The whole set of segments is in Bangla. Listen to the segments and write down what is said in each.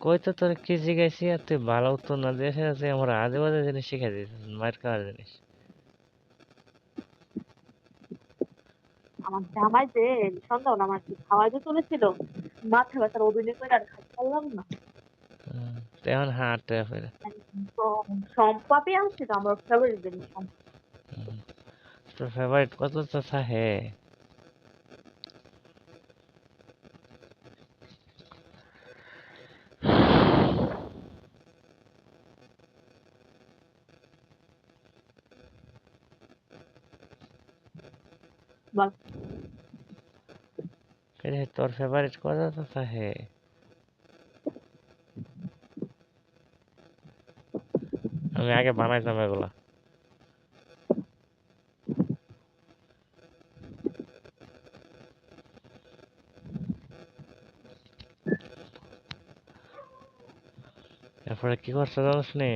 কই তো তোর কি জিজ্ঞাসি আর তুই ভালো উত্তর না দিয়ে তুই আমার আজে বাজে জিনিস শিখে দিয়েছিস মায়ের খাওয়ার জিনিস আমার জামাই যে না আমার কি খাওয়াই দিয়ে চলেছিল মাথা ব্যথার অভিনয় করে আর খাইতে পারলাম না হুম, তো এখন হাঁটতে ফেরে সম্পাপি আনছি তো আমার ফেভারিট জিনিস। তোর ফেভারিট কত তো হে বল রে তোর ফেভারিট কত তো হে আমি আগে বানাইতাম এগুলা তারপরে কি করছ জানিস নি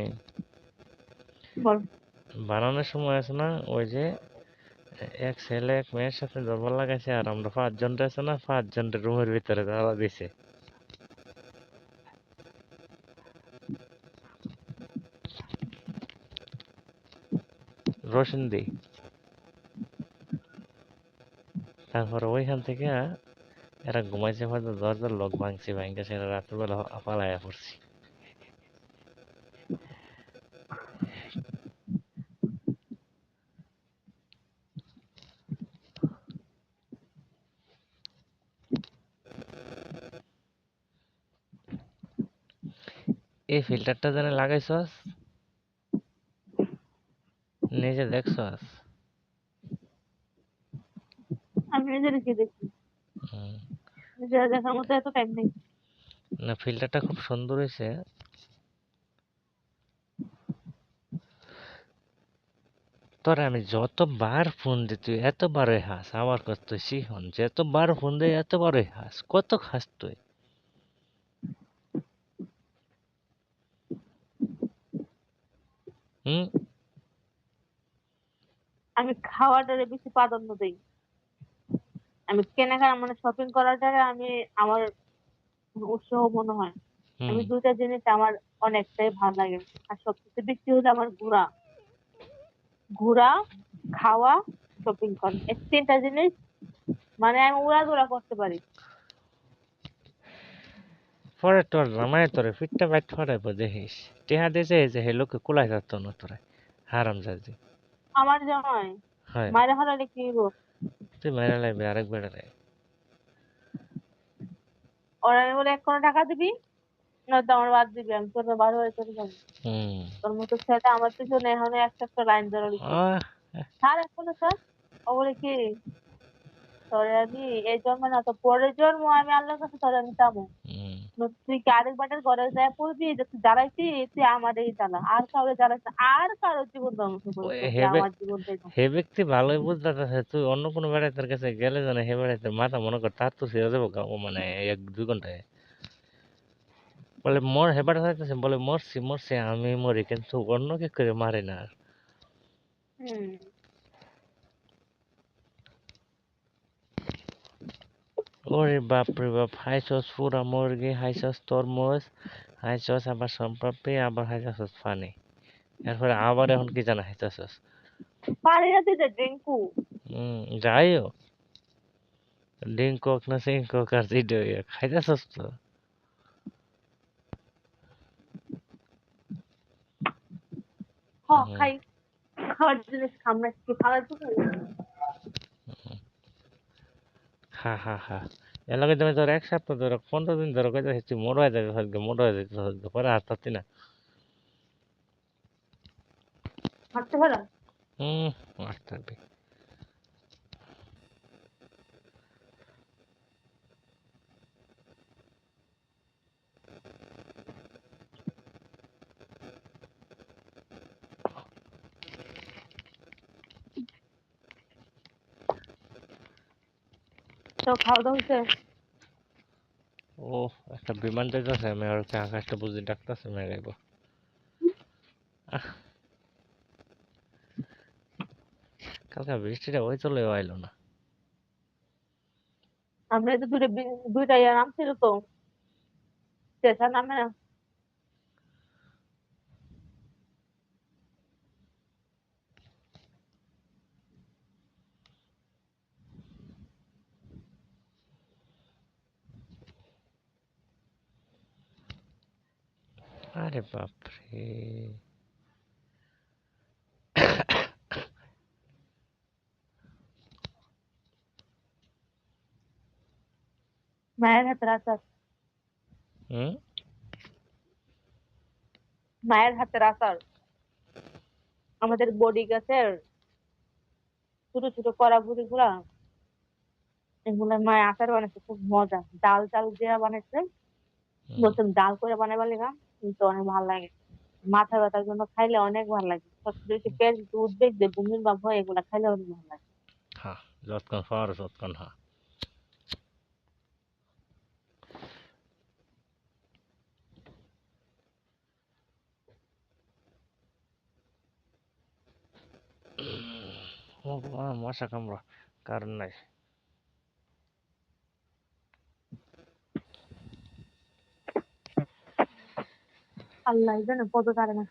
বানানোর সময় আছে না ওই যে এক ছেলে, এক মেয়ের সাথে দরবার লাগাইছে আর আমরা পাঁচজন আছে না পাঁচজন রুমের ভিতরে তালা দিছে। রোশন দি। তারপরে ওইখান থেকে এরা ঘুমাইছে, হয়তো দরজার লোক ভাঙছি ভাঙছে সেটা রাত্রবেলা পালাইয়া পড়ছি। এই ফিল্টারটা যেন লাগাইছস। নিজে দেখছস। আমি নিজের কি দেখি। নিজের দেখার মতো এত টাইম নেই। না ফিল্টারটা খুব সুন্দর হয়েছে তোরে আমি যতবার ফোন দিই তুই এতবারই হাস আমার কত শিহন যতবার ফোন দিই এতবারই হাস কত খাস তুই? হুম? আমি খাওয়াটারে বেশি প্রাধান্য দিই। আমি কেনাকাটা মানে শপিং করাটারে আমি আমার উৎসাহ মনে হয়। আমি দুইটা জিনিস আমার অনেকটাই ভালো লাগে। আর সবচেয়ে বেশি হলো আমার ঘোরা। ঘোরা খাওয়া শপিং করা। এই তিনটা জিনিস মানে আমি উড়াধুরা করতে পারি। পরে তোর জামাই তোরে ফিটটা বাইট ফরাইব দেখিস। টেহা দিয়েছে এই যে হে লোকে কুলাই থাকতো না তোরা। হারাম যাদি আমার জামাই? হয়। মায়ের হারালে কি হইব? তুই মেরা লাগবে আরেক বেড়া রে ওরা আমি বলে এক কোটি টাকা দিবি নয়তো আমার বাদ দিবি আমি তোর বার হয়ে চলে যাব হুম। তোর মতো ছেলেটা আমার পিছনে এখন একটা একটা লাইন ধরে স্যার এখনও স্যার? ও বলে কি? তোরে আমি এই জন্ম না তো পরের জন্ম আমি আল্লাহর কাছে তোরে আমি চাবো। তুই কি আরেক বাটের ঘরে যায় পড়বি? যে তুই জ্বালাইছি তুই আমারই জ্বালা। আর কাউরে জ্বালাইছ আর কারও জীবন ধ্বংস। হে ব্যক্তি ভালোই বুঝতেছে তুই অন্য কোনো বেড়াইতের কাছে গেলে জানে হে বেড়াইতে মাথা মনে কর তার তো দেবো গা- মানে এক দুই ঘন্টায়। বলে মর হে বেড়াইতেছে বলে মরছি মরছি আমি মরি কিন্তু অন্য কি করে মারে না ওরে বাপ রে বাপ হাইছস পুরা মুরগি হাইছস তরমুজ হাইছস আবার সম্পাপি আবার হাইছস ফানি এরপরে আবার এখন কি জানা হাইছস পারি না তুই যে ড্রিঙ্কু হুম যাইও ডিঙ্কক না সিঙ্কক আর জিডো খাইতেছস তো। খাই। খাওয়ার জিনিস খাম না কি জিনিস হা হা হা। এর লগে তুমি তোর এক সপ্তাহ ধরে পনেরো দিন ধরে কইতে হচ্ছে মোড় হয়ে যাবে সদ্য মোড় হয়ে যেতে সদ্য পরে আর পারতি না। হাঁটতে পারা? হুম আসতে থাকবি। তো খাওয়া দাওয়া হয়েছে। ও একটা বিমান যাইতেছে আমি আর হচ্ছে আকাশটা বুঝি ডাকতেছে মেরাইব কালকে বৃষ্টিটা ওই চলে আইলো না। আমরা তো দূরে দুইটা নাম নামছিল তো। চেঁচা নামে না আরে বাপরে। মায়ের হাতের আচার। হুম? মায়ের হাতের আচার। আমাদের বডি গাছের ছোট ছোট কড়া বুড়ি গুলা এগুলা মায়ের আচার বানাইছে খুব মজা। ডাল চাল দিয়ে বানাইছে। নতুন ডাল করে বানাইবার লিগা। কিন্তু অনেক ভালো লাগে মাথা ব্যথার জন্য খাইলে অনেক ভালো লাগে। সবচেয়ে বেশি পেট উদ্বেগ যে বমির ভাব হয় এগুলা খাইলে অনেক ভালো লাগে। হ্যাঁ যতক্ষণ পারো ততক্ষণ হ্যাঁ ও বাবা, মশা কামড়া কারণ নাই। আল্লাহ জানে কত কারে না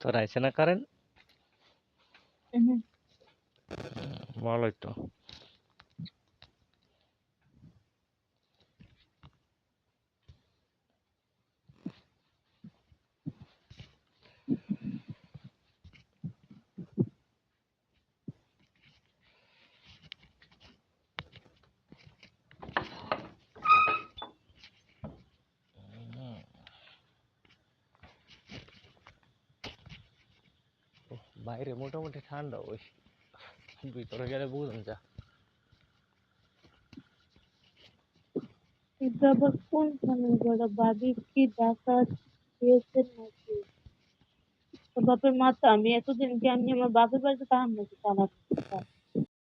তোর আইছে না কারেন ভালোই তো। বাইরে মোটামুটি ঠান্ডা, ওই ভিতরে গেলে বুঝুন যা। আবার কোনখানে বড় বাড়ি কি ডাকা দিয়েছেন নাকি? বাপের মাথা আমি এতদিন কি আমি আমার বাপের বাড়িতে তাহার নাকি চালাক